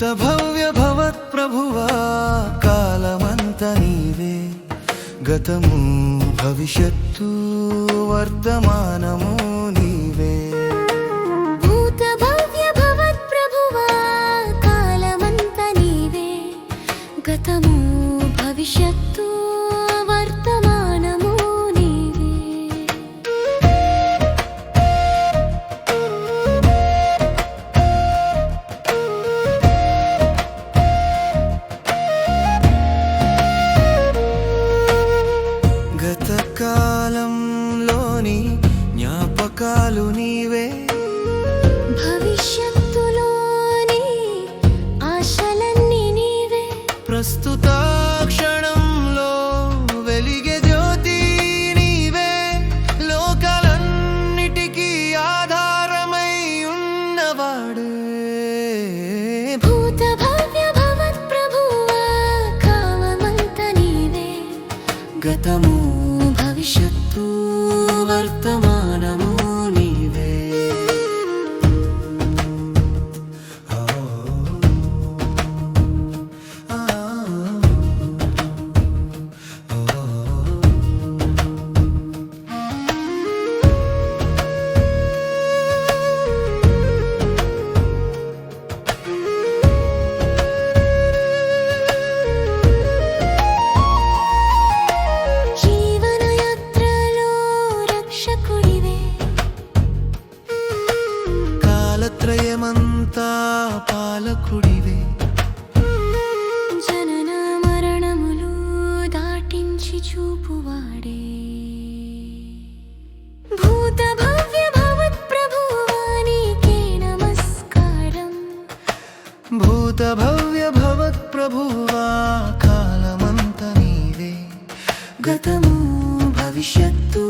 ఇంత భవ్య భవత్ ప్రభువా కాలమంత నీవే గతము భవిష్యత్తు వర్తమానము జ్ఞాపకాలు నీవే. భవిష్యత్తులోని ఆశలన్నీ నీవే. ప్రస్తుత క్షణంలో వెలిగే జ్యోతి నీవే. లోకాలన్నిటికీ ఆధారమై ఉన్నవాడే. భూత భవ్య భవత్ ప్రభువా కాలమంత నీవే. గతము భవిష్యత్తు వర్తమానము కాలత్రయమంతా పాలకుడివే. జనన మరణములు దాటించి చూపువాడే. భూత భవ్య భవత్ ప్రభువానికి నమస్కారం భూత భవ్య భవత్ ప్రభువా కాలమంత నీవే. గతము భవిష్యత్తు